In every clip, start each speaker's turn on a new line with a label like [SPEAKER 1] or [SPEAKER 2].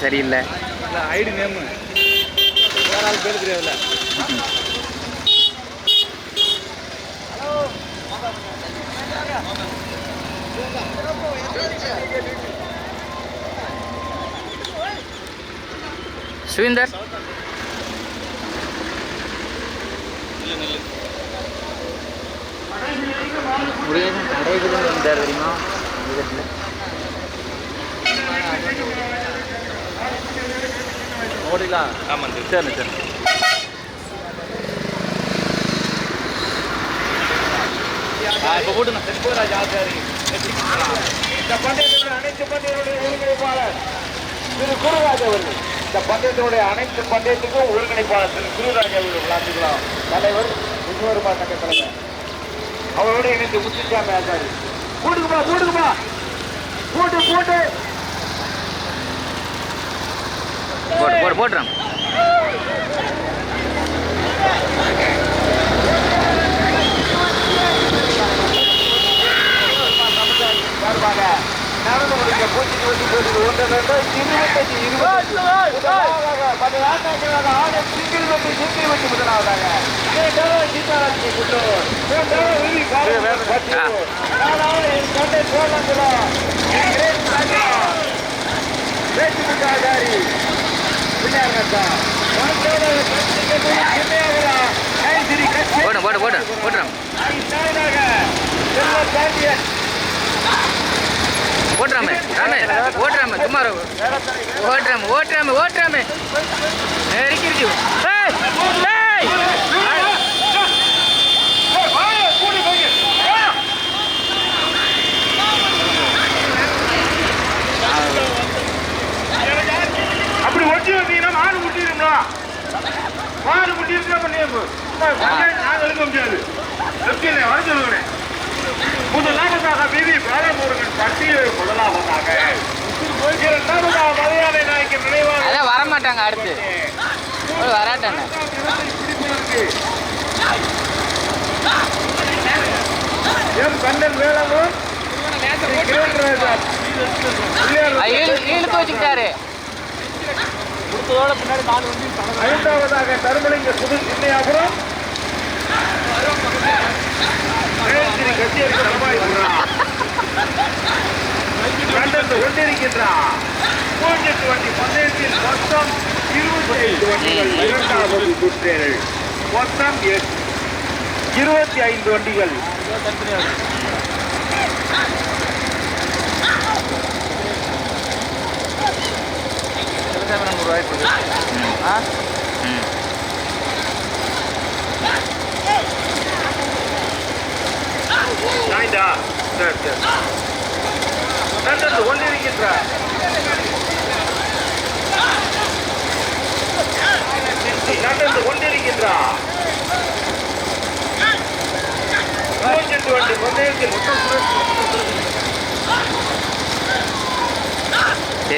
[SPEAKER 1] ராமு சரியில்லை.
[SPEAKER 2] இல்லை ID name பேர் தெரியாதுல்ல.
[SPEAKER 1] சுவீந்தர். முருகேசன் வந்தார் தெரியுமா?
[SPEAKER 2] ஓடிக்கலாம்
[SPEAKER 3] ஆமாம்
[SPEAKER 2] சரி சரி இப்போ போட்டுங்க செல்வராஜ் ஆச்சாரி
[SPEAKER 4] இந்த பந்தயத்தினுடைய அனைத்து பந்தயங்களுடைய ஒருங்கிணைப்பாளர் திரு குருராஜ் அவர்கள். இந்த பந்தயத்தினுடைய அனைத்து பந்தயத்துக்கும் ஒருங்கிணைப்பாளர் திரு குருராஜ் அவர்கள் விளாண்டுக்கலாம் தலைவர் முன்வருமா சங்க தலைவர். அவரோட இணைந்து முத்துச்சாமி ஆச்சாரி. போட்டுக்குமா போட்டுக்குமா போட்டு போட்டு.
[SPEAKER 1] போட்டு போட்டு போட்டுறோம்
[SPEAKER 4] சார்பாக நடந்து முடிக்க பூச்சி நூற்றி போட்டு
[SPEAKER 1] ஓட்டுறாமே ராமே ஓட்டுறாமே சும்மா ஓட்டுறாமே நெருக்கி இருக்கு
[SPEAKER 4] மாடு முட்டிருந்தா பண்ணி நான் எழுத முடியாது. எப்படி வர சொல்லுகிறேன் முதலாவதாக விதி பாலமுருகன் பட்டியலை முதலாவதாக இரண்டாவதாக மலையாள நாயக்கர் நினைவாக
[SPEAKER 1] அதான் வரமாட்டாங்க அடுத்து. வராட்டாங்க
[SPEAKER 4] எம் கண்ணன்
[SPEAKER 1] இழு- இழுத்து வச்சுக்கிட்டாரு.
[SPEAKER 2] கொடுத்ததோட பின்னாடி நாலு வண்டி
[SPEAKER 4] ஐந்தாவதாக தருமலிங்க புது சின்னையாபுரம் கொண்டிருக்கின்றார் பூஜ்ஜியத்து வண்டி பந்தயத்தில் மொத்தம் இருபத்தி ஐந்து வண்டிகள். இரண்டாவது சுற்றில் மொத்தம் இருபத்தி ஐந்து வண்டிகள்.
[SPEAKER 2] நூறுரூவாய்க்கு ஆ
[SPEAKER 1] ம்
[SPEAKER 4] நாய்தா சரி சரி. கண்டந்து கொண்டிருக்கின்றார் நடந்து கொண்டிருக்கின்றார் பூஜ்ஜியத்து வண்டி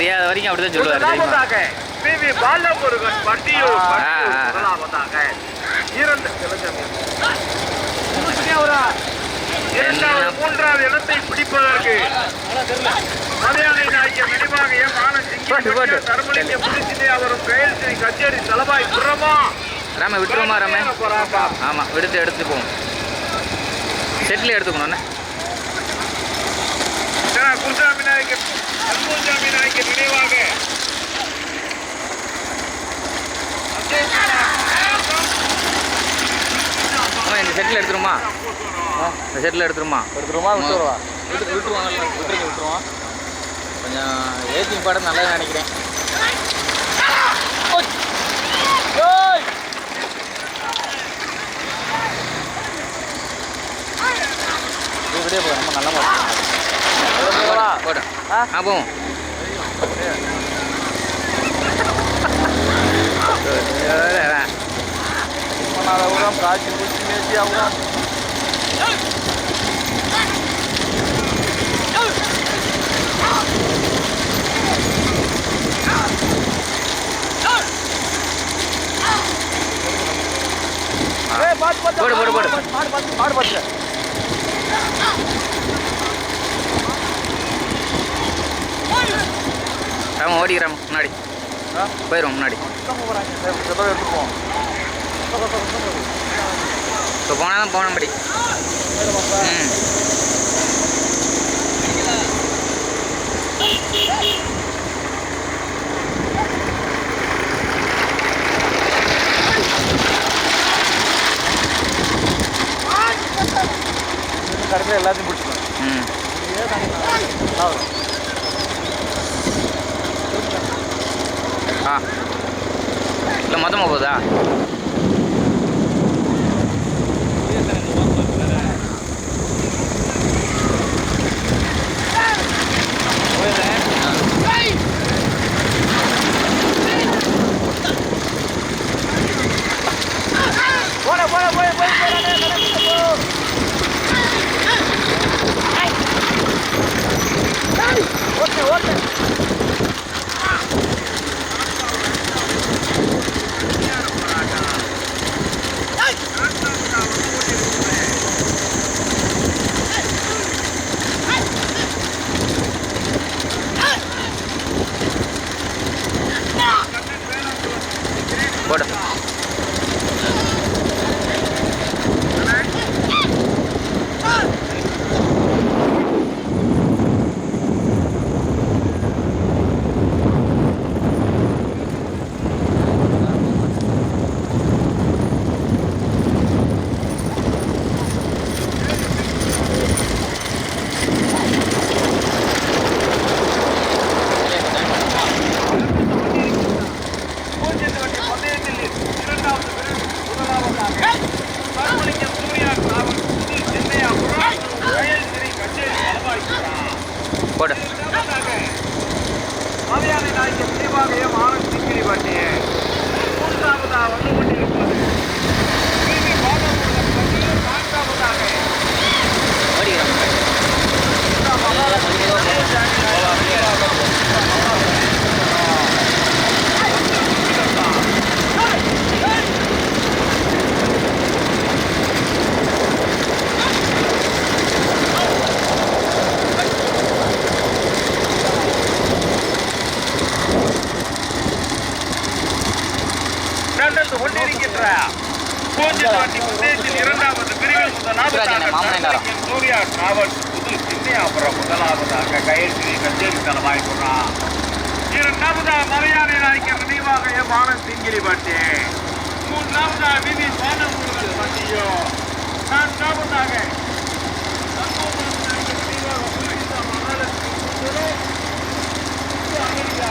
[SPEAKER 1] தெரியாத வரைக்கும் அப்படிதான் சொல்லுவார்
[SPEAKER 4] இரண்டாவது மூன்றாவது இடத்தை பிடிப்பதற்கு மலையாள நாயக்கர் நினைவாக. ஆனந்த் தர்மலிங்க புதுச்சினை அவரும் கயல் ஸ்ரீ கச்சேரி தலபாய் புறமா.
[SPEAKER 1] ராமே விட்டுருவோமா ராமே? ஆமாம் எடுத்து எடுத்துப்போம் செட்டில் எடுத்துக்கணும்ண்ணே
[SPEAKER 4] குருசாமி நாயக்கர் அன்புசாமி நாயக்கர் நினைவாக
[SPEAKER 1] இந்த செட்டில் எடுத்துருமா? இந்த செட்டில் எடுத்துருமா
[SPEAKER 2] எடுத்துருமா விட்டுருவா. விட்டு விட்டுருவாங்க விட்டுருங்க விட்டுருவான்
[SPEAKER 1] கொஞ்சம் ஏசிங் பாடம் நல்லது நினைக்கிறேன்.
[SPEAKER 2] விடிய போதும் ரொம்ப நல்ல மாதிரி
[SPEAKER 1] போட்டோம்
[SPEAKER 2] ஆ?
[SPEAKER 1] போவோம்.
[SPEAKER 2] காய்ச்சி குச்சி மேய்ச்சி அவுரம்
[SPEAKER 1] போடு, போடு, போடு.
[SPEAKER 2] மாடு பார்த்து மாடு பார்த்து
[SPEAKER 1] போயிடுவோம் ஓடிக்கிறோம்
[SPEAKER 2] முன்னாடி.
[SPEAKER 1] போயிடுவோம் முன்னாடி. இப்போ போனால் தான் போன முடி ம்.
[SPEAKER 2] கடைசியில் எல்லாத்தையும் பிடிச்சிக்கணும்
[SPEAKER 1] ம்.
[SPEAKER 4] ఇట్లా మొత్తం అవ్వదా பாலம் சிங்கிரி பட்டி. மூன்றாவதாக விவி சேனமுருகன் பட்டியோ. நான்காவதாக சமூக அமெரிக்கா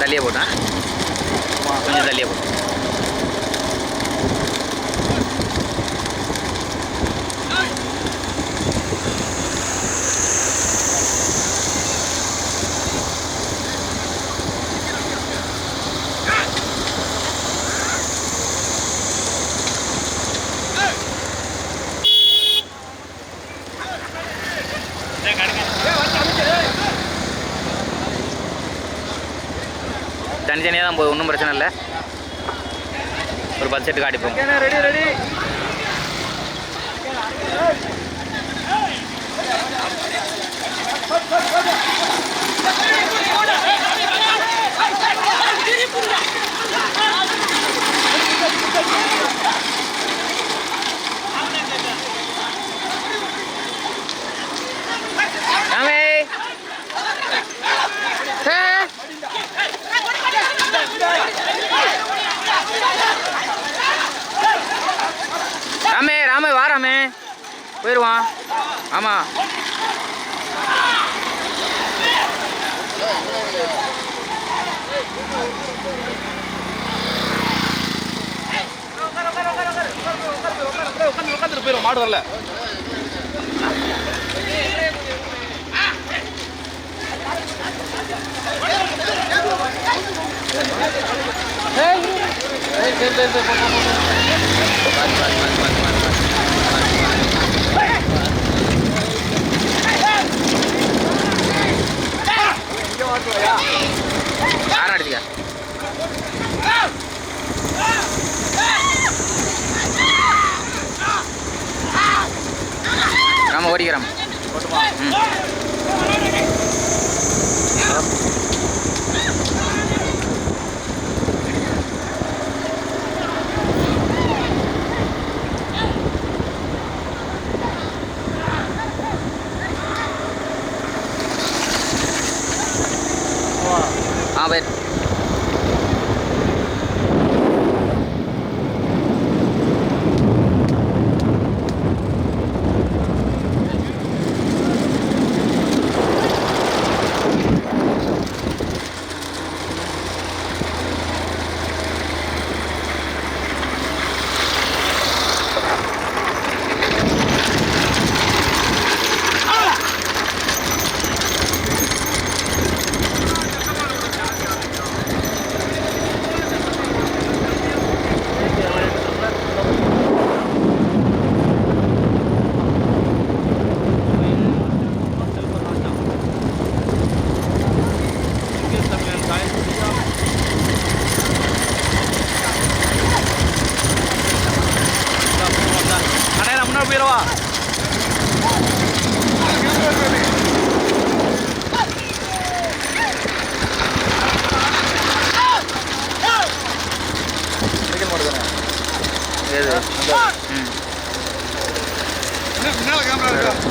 [SPEAKER 2] налево, да?
[SPEAKER 1] Туда налево. போயிடுவான் ஆமாம்
[SPEAKER 2] உட்காந்துட்டு போயிடும் மாடு வரல
[SPEAKER 1] யாரும் அடிச்சிக்க நம்ம ஓடிக்கிறோம். ம் ஆ போய்
[SPEAKER 2] அண்ணே நான் முன்னாடி போயிடவா
[SPEAKER 1] ஏது ம்
[SPEAKER 2] மாடு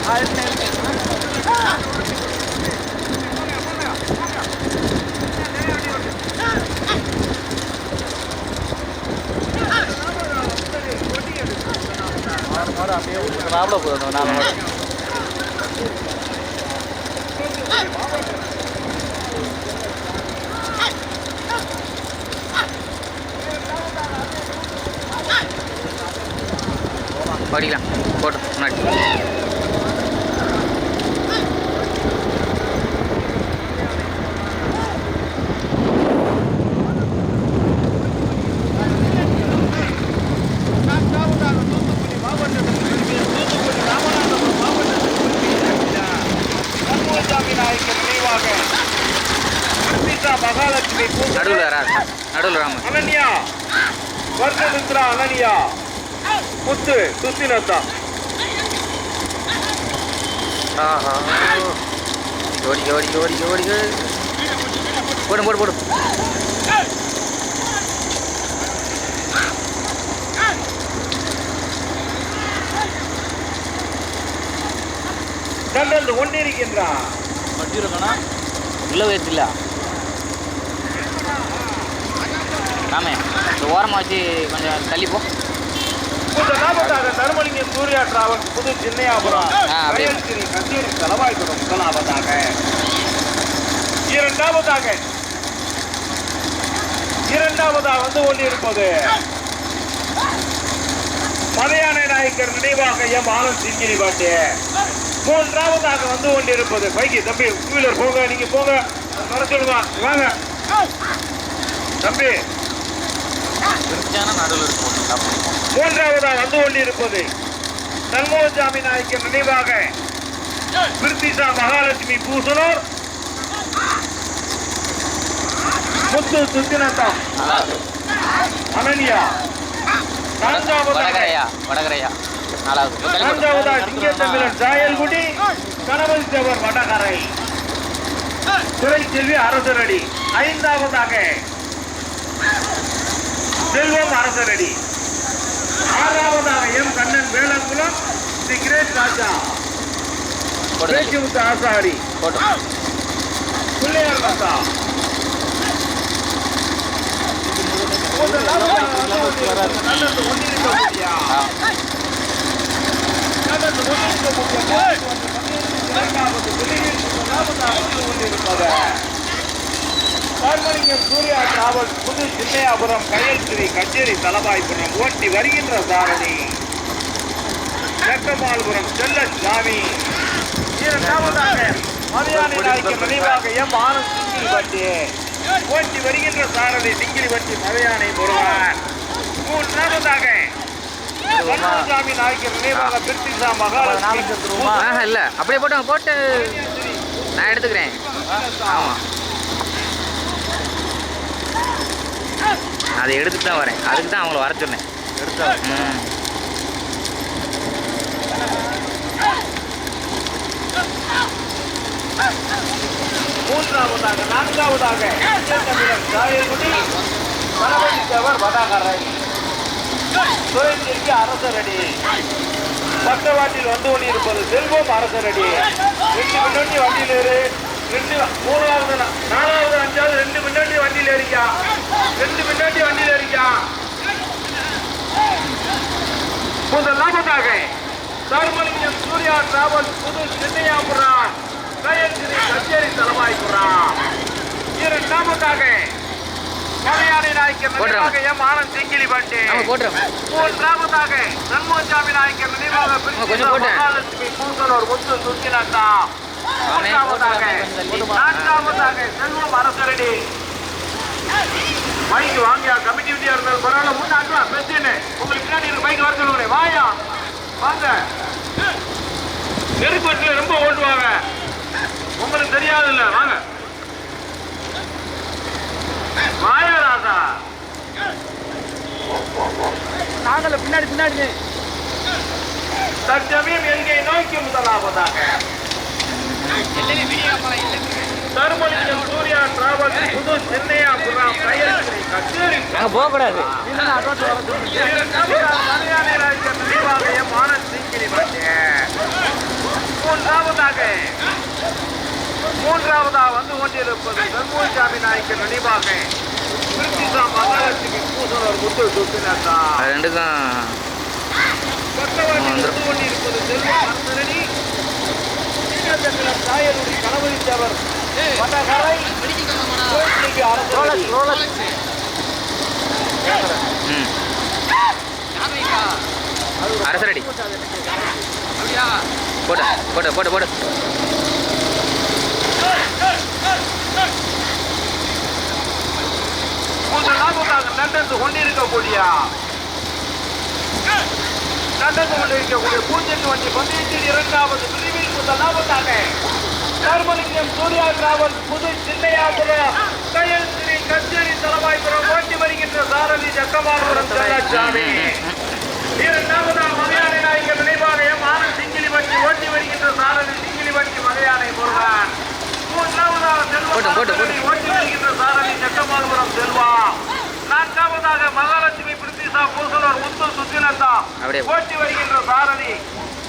[SPEAKER 2] அப்படியே ராவல போதும் நாலு மாடு
[SPEAKER 1] முன்னாடி
[SPEAKER 4] மகாலட்சுமி
[SPEAKER 1] நடுவில் வராது நடுவில் ராம
[SPEAKER 4] அனன்யா வர்ணமித்ரா அனன்யா முத்து சுத்தினத்தா
[SPEAKER 1] ஆஹா ஓடி ஓடி ஓடி ஓடி போடு போடு போடு
[SPEAKER 4] நல்லது ஒன்றிருக்கின்றான்
[SPEAKER 2] வண்டி இருக்கா
[SPEAKER 1] உள்ள வயசில்ல ராமே இந்த ஓரமாக வச்சு கொஞ்சம் தள்ளி
[SPEAKER 4] லாபத்தாக தர்மலிங்கம் சூர்யா டிராவல்ஸ் புது
[SPEAKER 1] அப்படியே.
[SPEAKER 4] கயல்கிரி கச்சேரி தலவாய்புரம் முதலாவதாக. இரண்டாவதாக இரண்டாவதாக வந்து கொண்டிருப்பது மலையானை நாயக்கர் நினைவாக எம் ஆனந்த் சிங்கிரி பாட்டு மூன்றாவதாக வந்து கொண்டிருப்பது பைக்கு தம்பி டூ வீலர் போங்க நீங்க போங்க. வாங்க. தம்பி
[SPEAKER 1] நடுவில் இருக்கும்.
[SPEAKER 4] மூன்றாவதாக வந்து கொண்டிருப்பது சண்முகசாமி நாயக்கர் நினைவாக பிரித்திஷா மகாலட்சுமி பூசனூர். முத்து சுத்தினத்தம் அனன்யா.
[SPEAKER 1] வடகரையா வடகரையா. நாலாவது.
[SPEAKER 4] நான்காவதாக சிங்கத்தமிழன் சாயல்குடி கணபதி தேவர் வடகரை. துறை செல்வி அரசரடி. ஐந்தாவதாக. செல்வம் அரசரடி ஆறாவதாக M Kannan Velankulam the great Raja. Pechumuthu Asari. Pillaiyar Raja முதலாவதாக வந்து கொண்டிருப்பது சூர்யா டிராவல் புது சின்னையாபுரம் கயல் ஸ்ரீ கச்சேரி தலபாய்புரம் ஓட்டி வருகின்ற சாரணி செக்கமால்புரம் செல்லசாமி இரண்டாவதாக மதியானி நாய்க்கு நினைவாக எம் ஆனந்த் சிங்கிரி வட்டி ஓட்டி வருகின்ற சாரதி சிங்கிரி வட்டி மதியானை முருகன் மூன்றாவதாக கண்ணசாமி நாய்க்கு நினைவாக பிரித்திசா மகாலட்சுமி.
[SPEAKER 1] ஆஹா இல்லை. அப்படியே போட்டு போட்டு. நான் எடுத்துக்கிறேன். ஆமாம் அதை எடுத்துட்டு தான் வரேன். அதுக்கு தான் அவங்கள வர சொன்னேன். ம்.
[SPEAKER 4] மூன்றாவதாக நான்காவதாக தமிழர் சாயல்குடி கணபதி தேவர் வடாகரை. சுரேந்திரிக்கு அரசரடி. பக்கவாட்டில் வந்து கொண்டிருப்பது செல்வம் அரசரடி. ரெண்டு முன்னாடி வண்டியில் ஏறு. ரெண்டு மூணாவது நாலாவது அஞ்சாவது ரெண்டு முன்னாடி வண்டியில் ஏறிக்கா. ரெண்டு முன்னாடி வண்டியில் ஏறிக்கா. முதலாவதாக தர்மலிங்கம் சூர்யா டிராவல் புது சென்னையாபுரம் கச்சேரி தலைவாய்ப்புறம் இரண்டாவதாக மலையாளி நாய்க்கர். நினைவாக எம் ஆனந்த் சிங்கிலி
[SPEAKER 1] போட்டுறோம்.
[SPEAKER 4] மூன்றாவதாக சண்முகசாமி நாய்க்கர் நினைவாக
[SPEAKER 1] கொஞ்சம் போட்டேன்.
[SPEAKER 4] மகாலட்சுமி பூசலூர் முத்து சுத்தினத்தா
[SPEAKER 1] அவனே
[SPEAKER 4] மூன்றாவதாக நான்காவதாக செல்வம் அரசரடி. பைக் வாங்கியா கமிட்டி விட்டியா இருந்தாலும் பரவாயில்ல முன்னாக்கலாம் பிரச்சனை உங்களுக்கு பின்னாடி இருக்கு பைக் வர சொல்லுங்க வாயா. வாங்க. நெருப்பட்டில் ரொம்ப ஓட்டுவாங்க. உங்களுக்கு தெரியாது இல்ல வாங்க. வாயா ராசா.
[SPEAKER 2] நாங்கள பின்னாடி பின்னாடி
[SPEAKER 4] தற்சமயம் எங்கே நோக்கி முதலாவதாக. தருமலிங்கம் சூர்யா டிராவல் புது சென்னையா புறம் கயல்கிரி கச்சேரி.
[SPEAKER 1] போகக்கூடாது.
[SPEAKER 4] மூன்றாவதாக மூன்றாவதாக வந்து கொண்டிருப்பது தர்மசாமி நாயக்கர் நினைவாக. மகாலட்சுமி பூசலர் முத்து சுத்தினதா பக்கவாட்டில் வந்து கொண்டிருப்பது செல்வம் தாயருடைய கணபதி தேவர். வடகரை கோயிலுக்கு அரசரணி
[SPEAKER 1] ம் அரசரடி போட்டு போட்டு போட்டு போட்டு
[SPEAKER 4] கொண்டிருக்கக்கூடிய நடந்து கொண்டிருக்கக்கூடிய பூஜ்ஜியம் வண்டி பந்தயத்தில் இரண்டாவது பிரிவில் முதலாவதாக தர்மலிங்கம் சூர்யா டிராவல் புது சின்னையாபுரம் கயல் ஸ்ரீ கச்சேரி தலவாய்புரம் ஓட்டி வருகின்ற சாரதி ஜக்கமாபுரம் செல்லச்சாமி இரண்டாவதாக மலையாளி நாயக்கர் நினைவாக எம் ஆனந்த் சிங்கிலி வண்டி ஓட்டி வருகின்ற சாரதி சிங்கிலி வண்டி மலையாளை முருகன் மூன்றாவதாக செல்வம். ஓட்டி வருகின்ற சாரதி ஜக்கமாபுரம் செல்வா நான்காவதாக மகாலட்சுமி பிரித்திசா பூசலூர் முத்து
[SPEAKER 1] அப்படியே.
[SPEAKER 4] ஓட்டி வருகின்ற சாரதி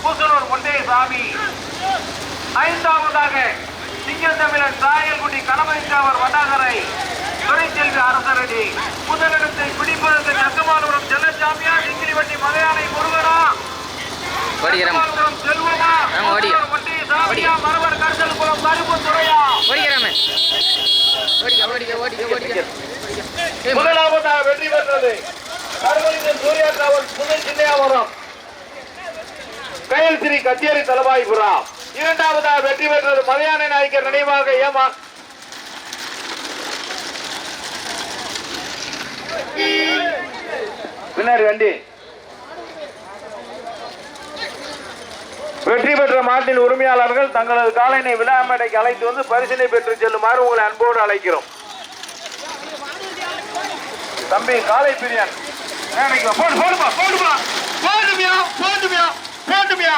[SPEAKER 4] பூசலூர் ஒண்டே சாமி ஐந்தாவதாக சிங்கத்தமிழன் சாயல்குடி கணபதிச்சாவர் வடாகரை துணைச்செல்வி அரசரடி. முதலிடத்தை பிடிப்பதற்கு ஜக்கமானபுரம் செல்லச்சாமியா சிங்கிரிவட்டி மலையாளை முருகனா. செல்வமா மரவர் கருத்தல் குளம் கருப்பு துறையா. முதலாவதாக வெற்றி பெற்றது கருவலிங்கம் சூர்யா டிராவல் புது சின்னையாவரம் கயல் ஸ்ரீ கச்சேரி தலபாய்புரா இரண்டாவதாக வெற்றி பெற்றது மலையாள நாயக்கர் நினைவாக ஏமா. பின்னாடி வண்டி. வெற்றி பெற்ற மாட்டின் உரிமையாளர்கள் தங்களது காலையினை விழா மேடைக்கு அழைத்து வந்து பரிசினை பெற்று செல்லுமாறு உங்களை அன்போடு அழைக்கிறோம். தம்பி காலை பிரியான். போடு போடுமா போடுமா. போடுமியா போடுமியா போடுமியா.